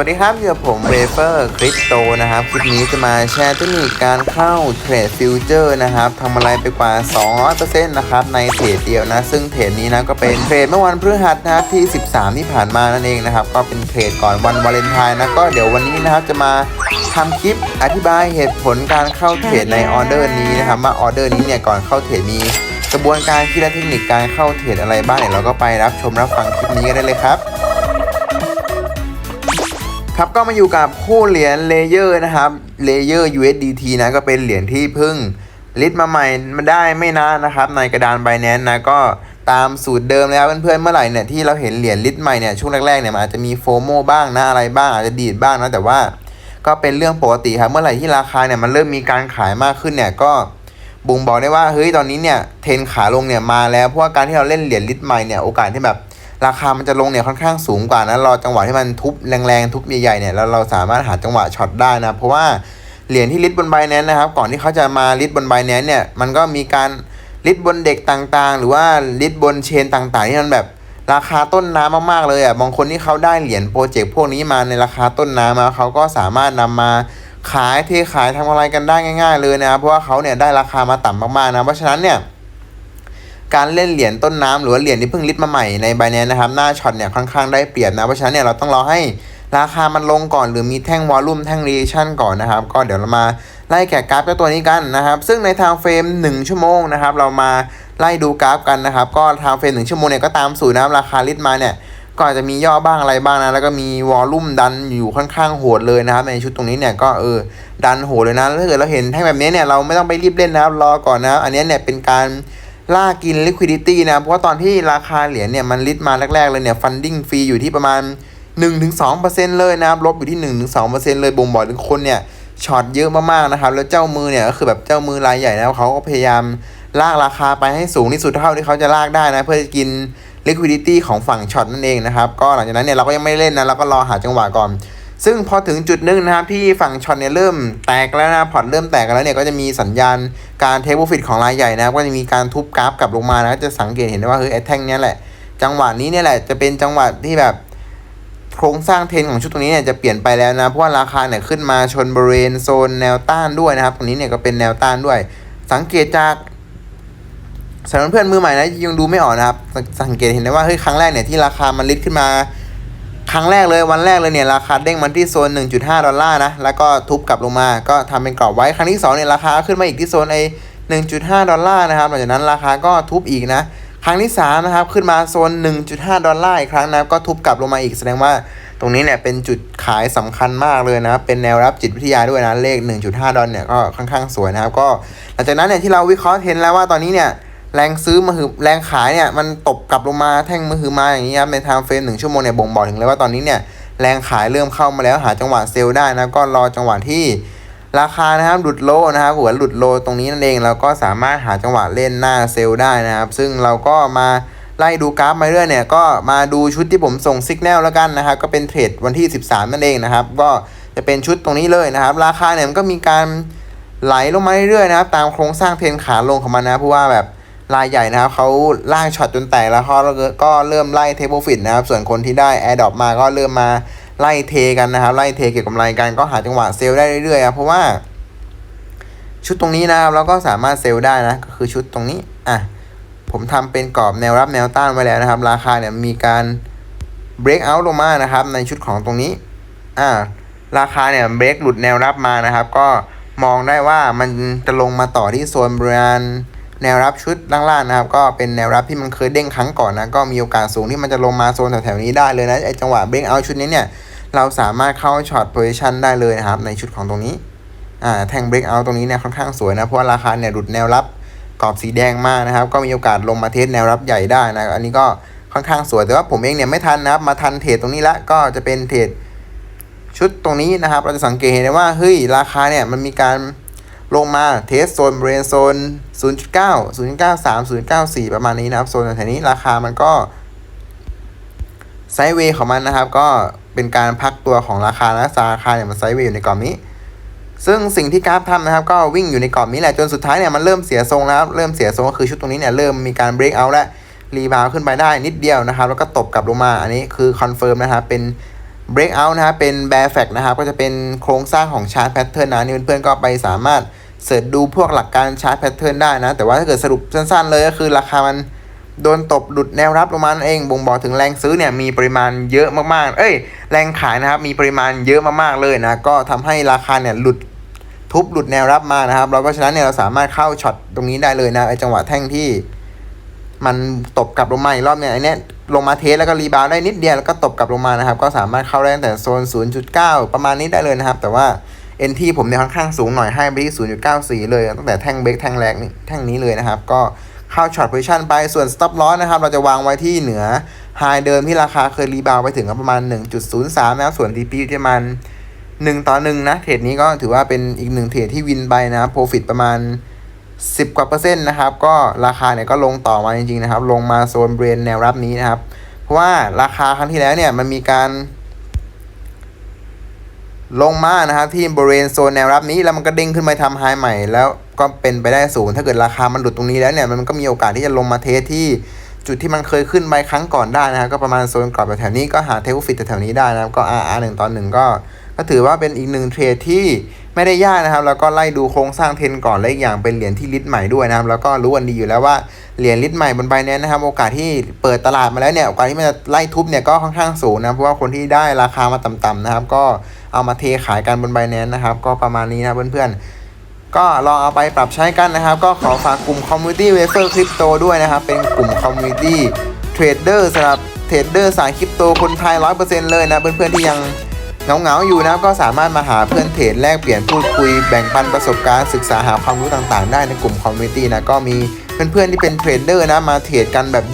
วัสดีครับอยู่กับผมเวเฟอร์คริปโตนะครับ คลิปนี้จะมาแชร์เทคนิคการเข้าเทรดฟิวเจอร์นะครับทำอะไรไปกว่า 200%นะครับ ในเทรดเดียวนะ ซึ่งเทรดนี้นะก็เป็นเทรดเมื่อวันพฤหัสนะครับที่ 13 ที่ผ่านมานั่นเองนะครับ ก็เป็นเทรดก่อนวันวาเลนไทน์นะ ก็เดี๋ยววันนี้นะครับจะมาทำคลิปอธิบายเหตุผลการเข้าเทรดในออเดอร์นี้นะครับว่าออเดอร์นี้เนี่ยก่อนเข้าเทรดมีกระบวนการคิดและเทคนิคการเข้าเทรดอะไรบ้างเดี๋ยวเราก็ไปรับชมรับฟังคลิปนี้กันได้เลยครับ ครับก็มาอยู่กับคู่เหรียญเลเยอร์นะครับเลเยอร์ USDT นะก็เป็นเหรียญที่เพิ่งลิสต์มาใหม่มาได้ไม่นานนะครับ ในกระดาน b บ n a n c e นะก็ตามสูตรเดิมแล้วเพื่อนๆเมื่อไหร่เนี่ยที่เราเห็นเหรียญลิสต์ใหม่เนี่ยช่วงแรกๆเนี่ยมันอาจจะมีโฟโมบ้างนะอะไรบ้างอาจจะดีดบ้างนะแต่ว่า ก็เป็นเรื่องปกติครับเมื่อไหร่ที่ราคาเนี่ยมันเริ่มมีการขายมากขึ้นเนี่ยก็บ่งบอกได้ว่าเฮ้ยตอนนี้เนี่ยเทรนขาลงเนี่ยมาแล้วเพราะว่าการที่เราเล่นเหรียญลิตใหม่เนี่ยโอกาสที่แบบ ราคามันจะลงเนี่ยค่อนข้างสูงกว่านะรอจังหวะที่มันทุบแรงๆทุบใหญ่ๆเนี่ยแล้วเราสามารถหาจังหวะช็อตได้นะเพราะว่าเหรียญที่ลิสต์บนไบแนนนะครับ ก่อนที่เขาจะมาลิสต์บนไบแนนเนี่ยมันก็มีการลิสต์บนเด็กต่างๆ หรือว่าลิสต์บนเชนต่างๆที่มันแบบราคาต้นน้ำมากๆเลยอะบางคนที่เขาได้เหรียญโปรเจกต์พวกนี้มาในราคาต้นน้ำมาเขาก็สามารถนำมาขายเทขายทำอะไรกันได้ง่าย ๆ เลยนะครับเพราะว่าเขาเนี่ยได้ราคามาต่ำมากๆนะเพราะฉะนั้นเนี่ย การเล่นเหรียญต้นน้ำหรือว่าเหรียญที่เพิ่งลิสต์มาใหม่ในใบนี้นะครับหน้าช็อตเนี่ยค่อนข้างได้เปรียบนะเพราะฉะนั้นเนี่ยเราต้องรอให้ราคามันลงก่อนหรือมีแท่งวอลลุ่มแท่งรีชั่นก่อนนะครับ ก็เดี๋ยวเรามาไล่แกะกราฟตัวนี้กันนะครับ ซึ่งในทางเฟรม 1 ชั่วโมงนะครับ เรามาไล่ดูกราฟกันนะครับ ก็ทางเฟรม 1 ชั่วโมงเนี่ยก็ตามสูตรนะครับราคาลิสต์มาเนี่ยก็อาจจะมีย่อบ้างอะไรบ้างนะแล้วก็มีวอลลุ่มดันอยู่ค่อนข้างโหดเลยนะครับ ในชุดตรงนี้เนี่ยก็เออดันโหดเลยนะถ้าเกิดเราเห็นแท่งแบบนี้เนี่ยเราไม่ต้องไปรีบเล่นนะครับรอก่อนนะอันนี้เนี่ยเป็นการ ล่ากิน liquidity นะเพราะว่าตอนที่ราคาเหรียญเนี่ยมันลิสต์มาแรกๆเลยเนี่ย funding ฟรีอยู่ที่ประมาณ 1-2%เลยนะครับลบอยู่ที่ 1-2%เลยบ่งบอกถึงคนเนี่ยช็อตเยอะมากๆนะครับ แล้วเจ้ามือเนี่ยก็คือแบบเจ้ามือรายใหญ่นะเขาก็พยายามลากราคาไปให้สูงที่สุดเท่าที่เขาจะลากได้นะ เพื่อจะกิน liquidity ของฝั่งช็อตนั่นเองนะครับ ก็หลังจากนั้นเนี่ยเราก็ยังไม่เล่นนะเราก็รอหาจังหวะก่อน ซึ่งพอถึงจุดหนึงนะครับที่ฝั่งช็อตเนี่ยเริ่มแตกแล้วนะพอร์ตเริ่มแตกกันแล้วเนี่ยก็จะมีสัญญาณการเทโปฟิตของรายใหญ่นะครับก็จะมีการทุบกราฟกลับลงมานะจะสังเกตเห็นได้ว่าเฮ้ยไอ้แท่งเนี้ยแหละ จังหวะนี้เนี่ยแหละจะเป็นจังหวะที่แบบโครงสร้างเทนของชุดตรงนี้เนี่ยจะเปลี่ยนไปแล้วนะเพราะว่าราคาเนี่ยขึ้นมาชนบริเวณโซนแนวต้านด้วยนะครับ ตรงนี้เนี่ยก็เป็นแนวต้านด้วย สังเกตจากสำหรับเพื่อนมือใหม่นะยังดูไม่ออกนะครับ สังเกตเห็นได้ว่าเฮ้ยครั้งแรกเนี่ยที่ราคามันลิดขึ้นมา รั้งแรกเลยวันแรกเลยเนี่ยราคาเด้งมาที่โซน 1.5 ดอลลาร์นะ แล้วก็ทุบกลับลงมาก็ทำเป็นกรอบไว้ ครั้งที่2เนี่ยราคาขึ้นมาอีกที่โซนไอ1.5 ดอลลาร์นะครับ หลังจากนั้นราคาก็ทุบอีกนะ ครั้งที่3นะครับขึ้นมาโซน 1.5 ดอลลาร์อีกครั้งนะก็ทุบกลับลงมาอีกแสดงว่าตรงนี้เนี่ยเป็นจุดขายสำคัญมากเลยนะ เป็นแนวรับจิตวิทยาด้วยนะ เลข 1.5 ดอลเนี่ยก็ค่อนข้างสวยนะครับ ก็หลังจากนั้นเนี่ยที่เราวิเคราะห์เห็นแล้วว่าตอนนี้เนี่ย แรงซื้อมาหือแรงขายเนี่ยมันตบกลับลงมาแท่งมือหือมาอย่างนี้ครับในทางเฟรมหนึ่งชั่วโมงเนี่ยบ่งบอกถึงเลยว่าตอนนี้เนี่ยแรงขายเริ่มเข้ามาแล้วหาจังหวะเซลล์ได้นะก็รอจังหวะที่ราคานะครับหลุดโลนะครับหัวหลุดโลตรงนี้นั่นเองเราก็สามารถหาจังหวะเล่นหน้าเซลล์ได้นะครับ ซึ่งเราก็มาไล่ดูกราฟมาเรื่อยเนี่ยก็มาดูชุดที่ผมส่งสัญญาณแล้วกันนะครับก็เป็นเทรดวันที่ 13 นั่นเองนะครับ ก็จะเป็นชุดตรงนี้เลยนะครับ ราคาเนี่ยมันก็มีการไหลลงมาเรื่อยๆนะครับ ตามโครงสร้างเทรนขาลงของมันนะเพราะว่าแบบ รายใหญ่นะครับเขาล่างช็อตจนแตกแล้วเขาก็เริ่มไล่เทปโปรฟิตนะครับ ส่วนคนที่ได้แอร์ดรอปมาก็เริ่มมาไล่เทกันนะครับ ไล่เทเก็บกำไรกันก็หาจังหวะเซลล์ได้เรื่อยๆครับเพราะว่า ชุดตรงนี้นะครับเราก็สามารถเซลล์ได้นะ ก็คือชุดตรงนี้อะผมทำเป็นกรอบแนวรับแนวต้านไว้แล้วนะครับ ราคาเนี่ยมีการ break out ลงมานะครับ ในชุดของตรงนี้อ่าราคาเนี่ย break หลุดแนวรับมานะครับ ก็มองได้ว่ามันจะลงมาต่อที่โซนบริเวณ แนวรับชุดล่างๆนะครับ ก็เป็นแนวรับที่มันเคยเด้งครั้งก่อนนะ ก็มีโอกาสสูงที่มันจะลงมาโซนแถวๆนี้ได้เลยนะไอจังหวะเบรกเอาชุดนี้เนี่ย เราสามารถเข้าช็อตโพซิชันได้เลยนะครับ ในชุดของตรงนี้อ่าแท่งเบรกเอาตรงนี้เนี่ยค่อนข้างสวยนะ เพราะว่าราคาเนี่ยหลุดแนวรับกรอบสีแดงมากนะครับ ก็มีโอกาสลงมาเทสแนวรับใหญ่ได้นะ อันนี้ก็ค่อนข้างสวย แต่ว่าผมเองเนี่ยไม่ทันนะครับ มาทันเทรดตรงนี้ละ ก็จะเป็นเทรดชุดตรงนี้นะครับ เราจะสังเกตเห็นได้ว่า เฮ้ย ราคาเนี่ยมันมีการ ลงมาเทสโซนบริเวณโซน 0.9 0.93 0.94 ประมาณนี้นะครับ โซนแถวนี้ราคามันก็ไซด์เวย์ของมันนะครับ ก็เป็นการพักตัวของราคานะราคาเนี่ยมันไซด์เวย์อยู่ในกรอบนี้ ซึ่งสิ่งที่กราฟทำนะครับ ก็วิ่งอยู่ในกรอบนี้แหละจนสุดท้ายเนี่ยมันเริ่มเสียทรงแล้วเริ่มเสียทรงก็คือชุดตรงนี้เนี่ยเริ่มมีการเบรกเอาและรีบาวขึ้นไปได้นิดเดียวนะครับ แล้วก็ตบกลับลงมาอันนี้คือคอนเฟิร์มนะครับเป็น breakout นะครับเป็น bear fact นะครับก็จะเป็นโครงสร้างของ chart pattern นะนี่เพื่อนๆก็ไปสามารถ เสิร์ชดูพวกหลักการ chart pattern ได้นะ แต่ว่าถ้าเกิดสรุปสั้นๆเลยก็คือราคามันโดนตบหลุดแนวรับลงมานั่นเอง บ่งบอกถึงแรงซื้อเนี่ยมีปริมาณเยอะมากๆ เอ้ย แรงขายนะครับมีปริมาณเยอะมากๆเลยนะ ก็ทำให้ราคาเนี่ยหลุดทุบหลุดแนวรับมานะครับเราเพราะฉะนั้นเนี่ยเราสามารถเข้าช็อตตรงนี้ได้เลยนะไอจังหวะแท่งที่ มันตบกลับลงมาอีกรอบเนี่ยไอเนี้ยลงมาเทสแล้วก็รีบาวได้นิดเดียวแล้วก็ตบกลับลงมานะครับ ก็สามารถเข้าได้ตั้งแต่โซน 0.9 ประมาณนี้ได้เลยนะครับ แต่ว่า NT ผมเนี่ยค่อนข้างสูงหน่อยให้ไปที่0.94 เลย ตั้งแต่แท่งเบรกแท่งแรกนี่แท่งนี้เลยนะครับ ก็เข้าช็อตโพซิชันไปส่วน stop loss นะครับ เราจะวางไว้ที่เหนือไฮเดิมที่ราคาเคยรีบาวไปถึงประมาณ 1.03 นะครับ ส่วน TP อยู่ที่ประมาณ1ต่อ1นะ เทรดนี้ก็ถือว่าเป็นอีกหนึ่งเทรดที่วินไปนะครับ profit ประมาณ 10 กว่าเปอร์เซ็นต์นะครับ ก็ราคาเนี่ยก็ลงต่อมาจริงๆนะครับ ลงมาโซนเบรนแนวรับนี้นะครับ เพราะว่าราคาครั้งที่แล้วเนี่ยมันมีการ ลงมานะครับที่บริเวณโซนแนวรับนี้แล้วมันก็เด้งขึ้นไปทำไฮใหม่ แล้วก็เป็นไปได้สูงถ้าเกิดราคามันหลุดตรงนี้แล้วเนี่ยมันก็มีโอกาสที่จะลงมาเทสที่จุดที่มันเคยขึ้นไปครั้งก่อนได้นะครับก็ประมาณโซนกรอบแถวนี้ก็หาเทคฟิตแถวนี้ได้นะครับก็ RR หนึ่งตอนหนึ่งก็ ก็ถือว่าเป็นอีกหนึ่งเทรดที่ ไม่ได้ยากนะครับ แล้วก็ไล่ดูโครงสร้างเทนก่อนและอีกอย่างเป็นเหรียญที่ลิตใหม่ด้วยนะครับ แล้วก็รู้กันดีอยู่แล้วว่าเหรียญลิตใหม่บนใบนี้นะครับ โอกาสที่เปิดตลาดมาแล้วเนี่ยโอกาสที่มันจะไล่ทุบเนี่ยก็ค่อนข้างสูงนะเพราะว่าคนที่ได้ราคามาต่ำๆนะครับ ก็เอามาเทขายกันบนใบนี้นะครับ ก็ประมาณนี้นะเพื่อนๆก็ลองเอาไปปรับใช้กันนะครับ ก็ขอฝากกลุ่ม Community Wafer Crypto ด้วยนะครับ เป็นกลุ่ม Community Trader สำหรับเทรดเดอร์สายคริปโตคนไทย 100%เลยนะ เพื่อนๆที่ยัง เหงาๆอยู่นะครับก็สามารถมาหาเพื่อนเทรดแลกเปลี่ยนพูดคุยแบ่งปันประสบการณ์ศึกษาหาความรู้ต่างๆ ได้ในกลุ่มคอมมูนิตี้นะก็มีเพื่อนๆที่เป็นเทรดเดอร์นะมาเทรดกันแบบ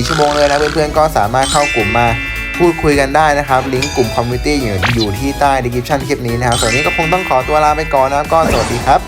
24 ชั่วโมงเลยนะเพื่อนๆก็สามารถเข้ากลุ่มมาพูดคุยกันได้นะครับลิงก์กลุ่มคอมมูนิตี้อยู่อยู่ที่ใต้ดีคริปชันคลิปนี้นะครับส่วนนี้ก็คงต้องขอตัวลาไปก่อนนะก็สวัสดีครับ